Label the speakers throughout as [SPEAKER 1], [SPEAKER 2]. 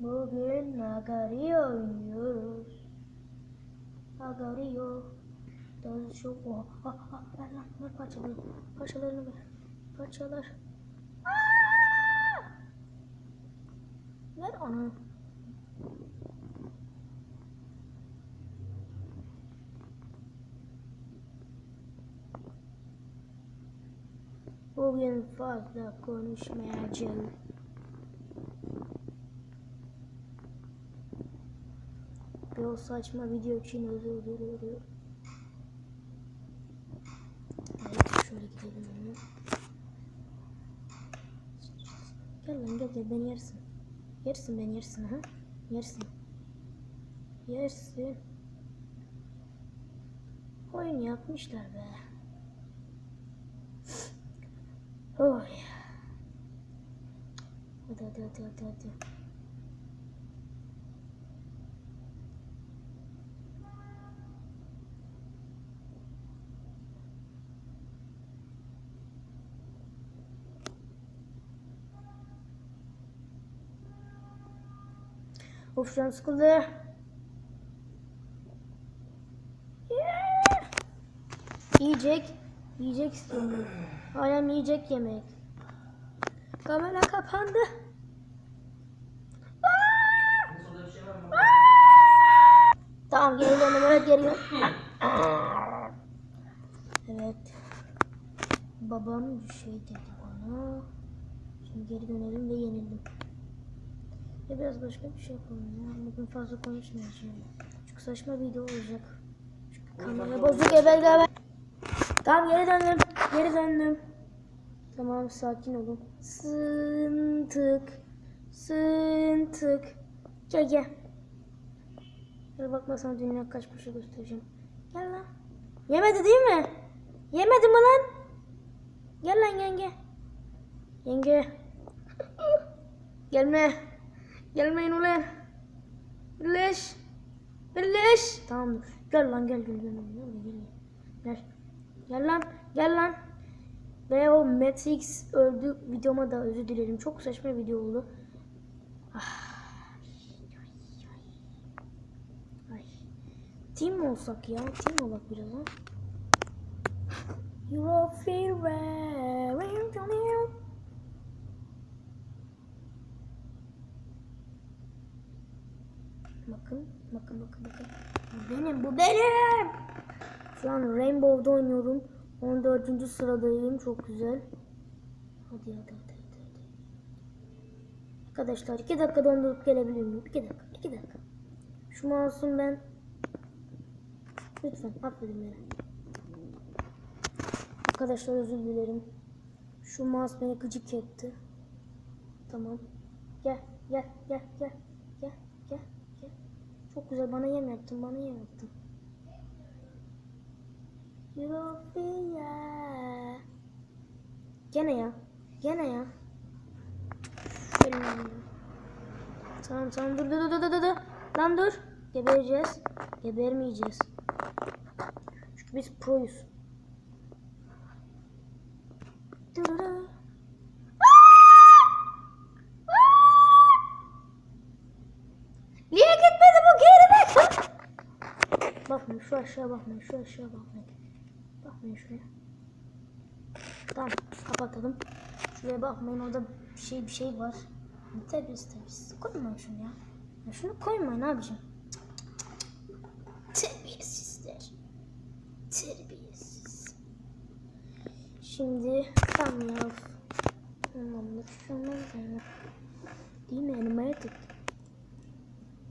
[SPEAKER 1] Bugün Agario oynuyoruz. Agario. Daha çok o. Ha ha ver lan ver parçaları. Parçalarını ver. Parçalar. Aa! Ver onu. Bugün fazla konuşmayacağım. Bir o saçma video için özür diliyorum. Evet şöyle gidelim hemen. Gel lan gel gel beni yersin. Yersin beni yersin ha. Yersin. Yersin. Oyun yapmışlar be. Oh. Hadi hadi hadi hadi hadi. Of canım sıkıldı. Yiyecek. Yiyecek istiyorum. Alem yiyecek yemek. Kamera kapandı. Tamam döndüm evet döndüm. Evet. Babam bir şey dedi bana. Şimdi geri dönelim ve yenildim. Ya biraz başka bir şey yapalım ya. Bugün fazla konuşmayacağım. Çünkü saçma video olacak. Çünkü kamera bozuk evet evet. Tamam geri döndüm. Geri döndüm. Tamam sakin olun. Sıntık. Sıntık. Gel gel. Gel bakma sana dünya kaç paşa göstereceğim. Gel lan. Yemedi değil mi? Yemedi mi lan? Gel lan yenge. Yenge. Gelme. Gelmeyin ulan. Birleş. Birleş. Tamam. Gel lan gel gel gel. Gel gel. Gel. Gel lan. Gel lan. Ve o Matrix öldü videoma da özür dilerim. Çok saçma video oldu. Ah. Ay. Team mi olsak ya? Team olak biraz ha. You feel very Bakın, bakın, bakın, bakın. Bu benim, bu benim. Şu an Rainbow'da oynuyorum. 14. sıradayım. Çok güzel. Hadi hadi hadi hadi. hadi. Arkadaşlar 2 dakika dondurup gelebilir miyim? 2 dakika, 2 dakika. Şu mouse'um ben... Lütfen affedin beni. Arkadaşlar özür dilerim. Şu mouse beni gıcık etti. Tamam. Gel, gel, gel, gel. Gel, gel, gel. Çok güzel bana yem yaptın, bana yem yaptın. Eurofia. Gene ya. Gene ya. Tamam tamam dur dur dur dur dur. Lan dur. Gebereceğiz. Gebermeyeceğiz. Çünkü biz proyuz. Dururu. Niye gitmedi bu geri Bakmayın şu aşağı bakmayın şu aşağı bakmayın. Bakmayın şuraya. Tamam kapatalım. Şuraya bakmayın orada bir şey bir şey var. Temiz temiz. Koymayın şunu ya. ya şunu koymayın abicim. Terbiyesizler. Terbiyesiz. Şimdi tamam ya. Anlamlı şunu yani. Değil mi? Elime tıktım.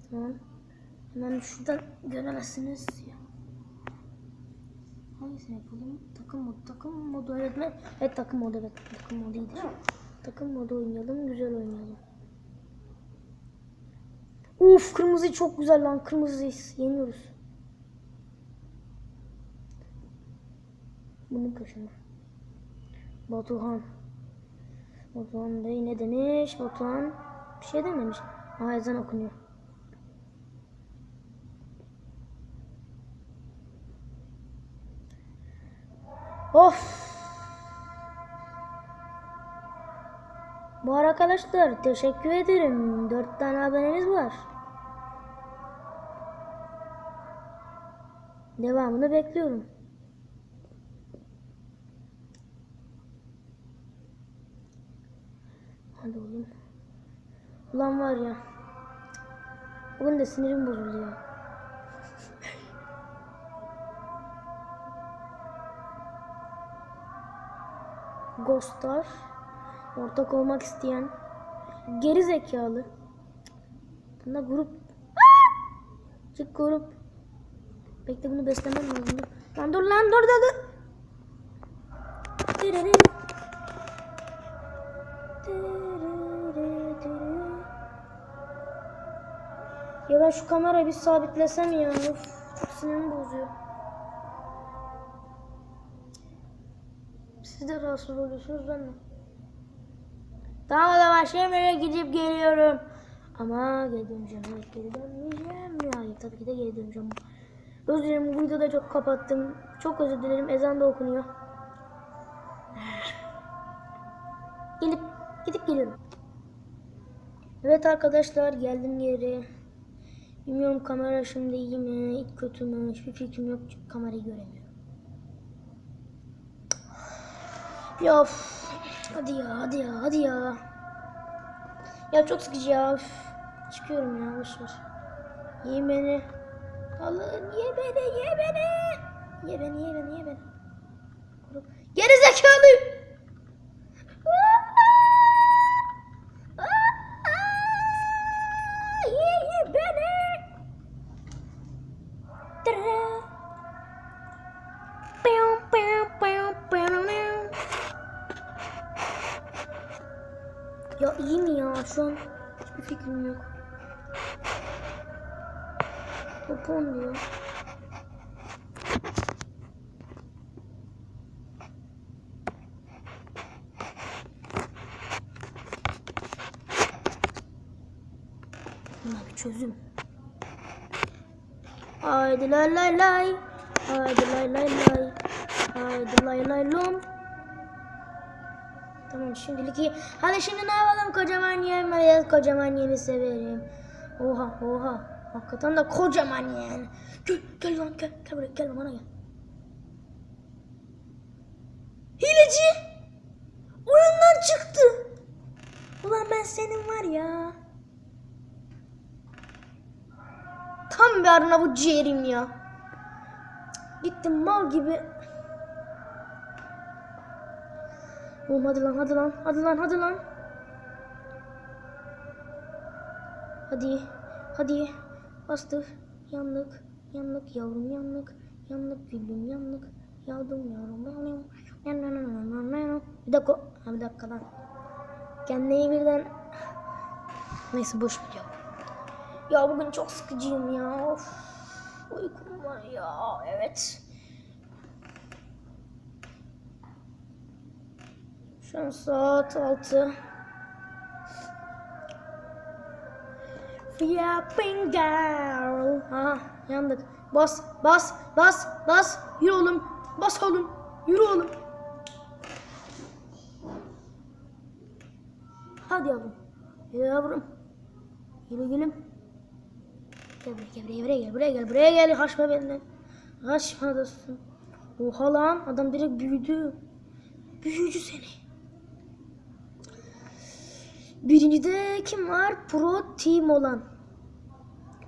[SPEAKER 1] Tamam. Hemen şuradan göremezsiniz. Hangisini yapalım? Takım modu, takım modu öğretmen. Evet takım modu evet. Takım modu iyidir. Takım modu oynayalım, güzel oynayalım. Uf kırmızı çok güzel lan. Kırmızıyız. Yeniyoruz. Bunun kaşını. Batuhan. Batuhan Bey ne demiş? Batuhan bir şey dememiş. Aa ezan okunuyor. Of. Bu arkadaşlar teşekkür ederim. Dört tane aboneniz var. Devamını bekliyorum. Hadi oğlum. Ulan var ya. Bugün de sinirim bozuldu ya. Ghostlar. Ortak olmak isteyen. Geri zekalı. Bunda grup. Çık grup. Bekle bunu beslemem lazım. Lan dur lan dur dur. Ya ben şu kamerayı bir sabitlesem ya. Of, çok sinirimi bozuyor. Siz de rahatsız oluyorsunuz ben de. Tamam o zaman şimdi gidip geliyorum. Ama geri döneceğim. Evet geri dönmeyeceğim. Hayır tabii ki de geri döneceğim. Özür dilerim bu videoda çok kapattım. Çok özür dilerim. Ezan da okunuyor. Gelip gidip geliyorum. Evet arkadaşlar geldim yere. Bilmiyorum kamera şimdi iyi mi, kötü mü, hiçbir fikrim yok çünkü kamerayı göremiyorum. Ya of. hadi ya, hadi ya, hadi ya. Ya çok sıkıcı ya. üf. Çıkıyorum ya, boş ver. Ye beni. Allah'ım ye beni, ye beni. Ye beni, ye beni, ye beni. Geri zekalı. Popon diyor. Buna bir çözüm. Haydi lay lay lay. Haydi lay lay lay. Haydi lay lay lom. Tamam şimdilik iyi. Hadi şimdi ne yapalım kocaman yemeyiz. Kocaman yeni severim. Oha oha. Hakikaten de kocaman yani. Gel gel lan gel. Gel buraya gel bana gel. Hileci. Oyundan çıktı. Ulan ben senin var ya. Tam bir arına bu ciğerim ya. Gittim mal gibi. Oğlum hadi lan hadi lan hadi lan hadi lan. Hadi hadi bastır. Yandık yandık yavrum yandık yandık gülüm yandık yavrum yavrum yavrum bir dakika bir dakika lan. Kendimi birden neyse boş ya ya bugün çok sıkıcıyım ya. Of. Uykum var ya. Evet. Şu an saat 6. Yapping girl. Ha yandık. Bas bas bas bas. Yürü oğlum. Bas oğlum. Yürü oğlum. Hadi yavrum. Yavrum. Yürü gülüm. Gel buraya gel buraya gel buraya gel buraya gel. Haşma benden. Haşma dostum. Oha lan adam direkt büyüdü. Büyücü seni. Birincide kim var? Pro team olan.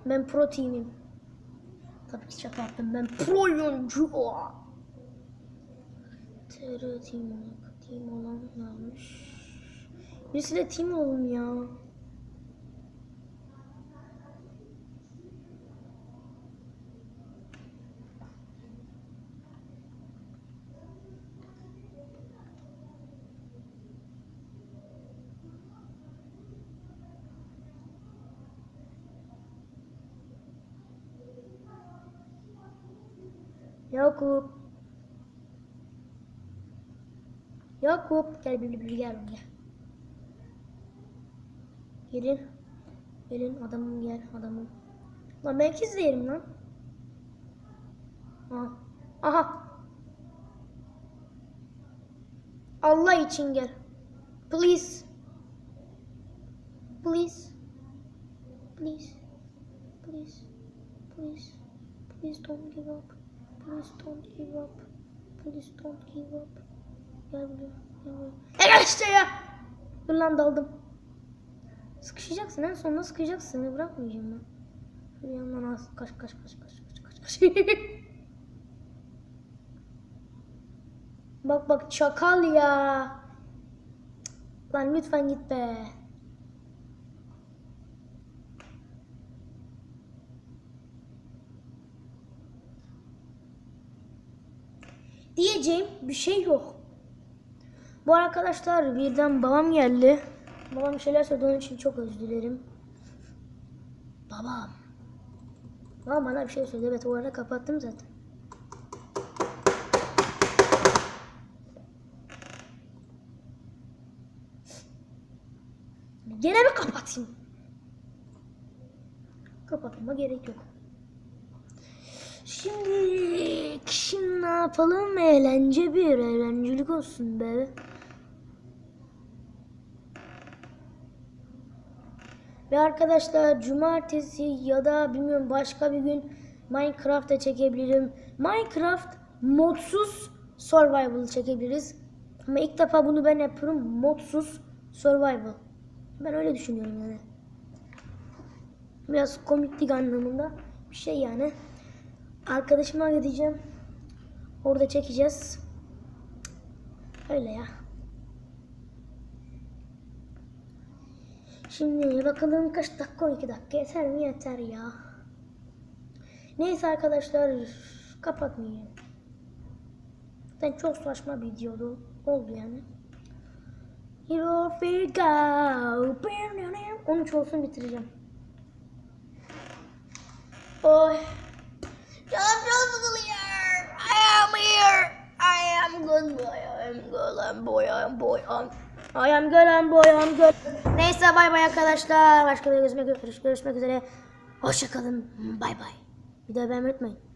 [SPEAKER 1] Ben pro team'im. Tabii ki şaka yaptım. Ben pro oyuncu. Team. Team olan varmış. Birisi de team olalım ya. Yakup. Yakup gel bir bir gel gel. Gelin. Gelin adamım gel adamım. Lan ben ikiz lan. Aha. Aha. Allah için gel. Please. Please. Please. Please. Please. Please don't give up. Please don't give up. Please don't give up. Gel buraya. Gel buraya. Gel işte ya. Dur lan daldım. Sıkışacaksın en sonunda sıkışacaksın. Seni bırakmayacağım ben. Şöyle yandan az. Kaç kaç kaç kaç kaç kaç kaç. bak bak çakal ya. Lan lütfen git be. Diyeceğim bir şey yok. Bu arkadaşlar birden babam geldi. Babam şeyler söyledi onun için çok özür dilerim. Babam. Babam bana bir şey söyledi. Evet o arada kapattım zaten. Gene mi kapatayım? Kapatmama gerek yok. Şimdi, şimdi ne yapalım? Eğlence bir, eğlencelik olsun be. Ve arkadaşlar cumartesi ya da bilmiyorum başka bir gün Minecraft'ta çekebilirim. Minecraft modsuz survival çekebiliriz. Ama ilk defa bunu ben yapıyorum. Modsuz survival. Ben öyle düşünüyorum yani. Biraz komiklik anlamında bir şey yani. Arkadaşıma gideceğim. Orada çekeceğiz. Öyle ya. Şimdi bakalım kaç dakika 12 dakika yeter mi yeter ya. Neyse arkadaşlar kapatmayayım. Ben çok saçma bir videodu oldu yani. Here we go. 13 olsun bitireceğim. Oy. Sıkılıyor. I am here. I am good boy. I am good I'm boy. I am boy. I'm... I am good I'm boy. I'm good. Neyse bay bay arkadaşlar. Başka bir görüşmek, görüşmek üzere. Hoşçakalın. Bay bay. Bir de beğenmeyi unutmayın.